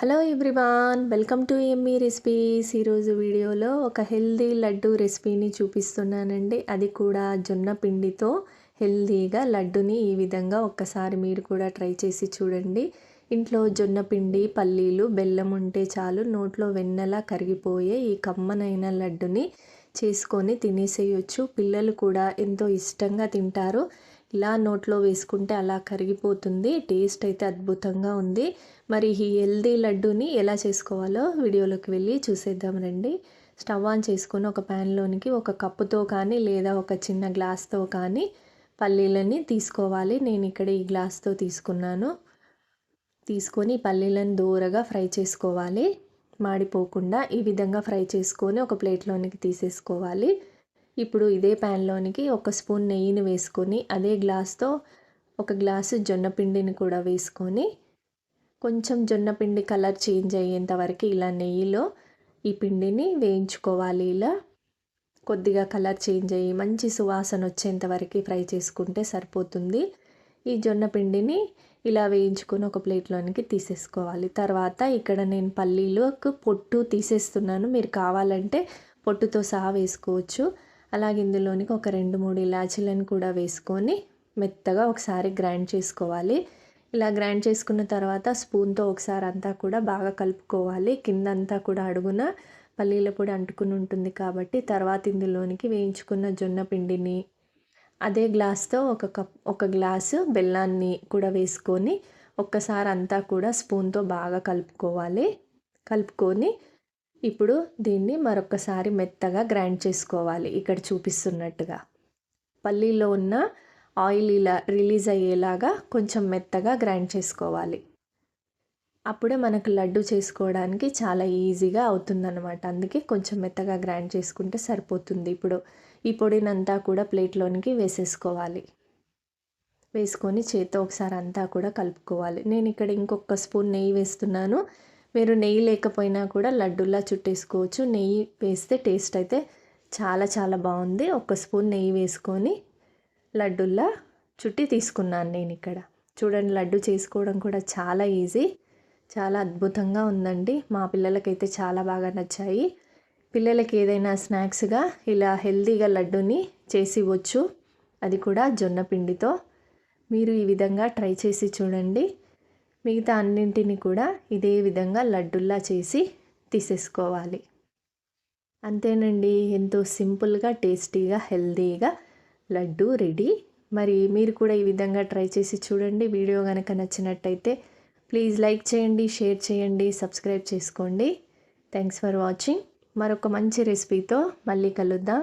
Hello everyone welcome to Emmy recipes ఈరోజు వీడియోలో ఒక హెల్దీ లడ్డు రెసిపీని చూపిస్తున్నానండి. అది కూడా జొన్న పిండితో హెల్దీగా లడ్డుని ఈ విధంగా ఒక్కసారి మీరు కూడా ట్రై చేసి చూడండి. ఇంట్లో జొన్న పిండి పల్లీలు బెల్లం ఉంటే చాలు నోట్లో వెన్నెలా కరిగిపోయే ఈ కమ్మనైన లడ్డుని చేసుకొని తినేసేయచ్చు. పిల్లలు కూడా ఎంతో ఇష్టంగా తింటారు. ఇలా నోట్లో వేసుకుంటే అలా కరిగిపోతుంది. టేస్ట్ అయితే అద్భుతంగా ఉంది. మరి ఈ హెల్దీ లడ్డూని ఎలా చేసుకోవాలో వీడియోలోకి వెళ్ళి చూసేద్దాం రండి. స్టవ్ ఆన్ చేసుకొని ఒక ప్యాన్లోనికి ఒక కప్పుతో కానీ లేదా ఒక చిన్న గ్లాస్తో కానీ పల్లీలని తీసుకోవాలి. నేను ఇక్కడ ఈ గ్లాస్తో తీసుకున్నాను. తీసుకొని పల్లీలను దూరగా ఫ్రై చేసుకోవాలి. మాడిపోకుండా ఈ విధంగా ఫ్రై చేసుకొని ఒక ప్లేట్లోనికి తీసేసుకోవాలి. ఇప్పుడు ఇదే ప్యాన్లోనికి ఒక స్పూన్ నెయ్యిని వేసుకొని అదే గ్లాస్తో ఒక గ్లాసు జొన్న పిండిని కూడా వేసుకొని కొంచెం జొన్నపిండి కలర్ చేంజ్ అయ్యేంత వరకు ఇలా నెయ్యిలో ఈ పిండిని వేయించుకోవాలి. ఇలా కొద్దిగా కలర్ చేంజ్ అయ్యి మంచి సువాసన వచ్చేంత వరకు ఫ్రై చేసుకుంటే సరిపోతుంది. ఈ జొన్న పిండిని ఇలా వేయించుకొని ఒక ప్లేట్లోనికి తీసేసుకోవాలి. తర్వాత ఇక్కడ నేను పల్లీలకు పొట్టు తీసేస్తున్నాను. మీరు కావాలంటే పొట్టుతో సహా వేసుకోవచ్చు. అలాగే ఇందులోనికి ఒక రెండు మూడు ఇలాచీలను కూడా వేసుకొని మెత్తగా ఒకసారి గ్రైండ్ చేసుకోవాలి. ఇలా గ్రైండ్ చేసుకున్న తర్వాత స్పూన్తో ఒకసారి అంతా కూడా బాగా కలుపుకోవాలి. కిందంతా కూడా అడుగున పల్లీల పొడి అంటుకుని ఉంటుంది కాబట్టి తర్వాత ఇందులోనికి వేయించుకున్న జొన్న పిండిని అదే గ్లాస్తో ఒక కప్ ఒక గ్లాసు బెల్లాన్ని కూడా వేసుకొని ఒక్కసారి అంతా కూడా స్పూన్తో బాగా కలుపుకోవాలి. కలుపుకొని ఇప్పుడు దీన్ని మరొకసారి మెత్తగా గ్రైండ్ చేసుకోవాలి. ఇక్కడ చూపిస్తున్నట్టుగా. పల్లీలో ఉన్న ఆయిల్ ఇలా రిలీజ్ అయ్యేలాగా కొంచెం మెత్తగా గ్రైండ్ చేసుకోవాలి. అప్పుడే మనకు లడ్డు చేసుకోవడానికి చాలా ఈజీగా అవుతుందన్నమాట. అందుకే కొంచెం మెత్తగా గ్రైండ్ చేసుకుంటే సరిపోతుంది. ఇప్పుడు ఈ పొడినంతా కూడా ప్లేట్లోనికి వేసేసుకోవాలి. వేసుకొని చేత్తో ఒకసారి అంతా కూడా కలుపుకోవాలి. నేను ఇక్కడ ఇంకొక స్పూన్ నెయ్యి వేస్తున్నాను. మీరు నెయ్యి లేకపోయినా కూడా లడ్డూలా చుట్టేసుకోవచ్చు. నెయ్యి వేస్తే టేస్ట్ అయితే చాలా చాలా బాగుంది. ఒక స్పూన్ నెయ్యి వేసుకొని లడ్డూలా చుట్టి తీసుకున్నాను నేను ఇక్కడ. చూడండి లడ్డు చేసుకోవడం కూడా చాలా ఈజీ. చాలా అద్భుతంగా ఉందండి. మా పిల్లలకైతే చాలా బాగా నచ్చాయి. పిల్లలకి ఏదైనా స్నాక్స్గా ఇలా హెల్తీగా లడ్డుని చేసి ఇవ్వచ్చు. అది కూడా జొన్న పిండితో. మీరు ఈ విధంగా ట్రై చేసి చూడండి. మిగతా అన్నింటిని కూడా ఇదే విధంగా లడ్డుల్లా చేసి తీసేసుకోవాలి. అంతేనండి ఎంతో సింపుల్గా టేస్టీగా హెల్తీగా లడ్డు రెడీ. మరి మీరు కూడా ఈ విధంగా ట్రై చేసి చూడండి. వీడియో కనుక నచ్చినట్టయితే ప్లీజ్ లైక్ చేయండి షేర్ చేయండి సబ్స్క్రైబ్ చేసుకోండి. Thanks for watching. మరొక మంచి రెసిపీతో మళ్ళీ కలుద్దాం.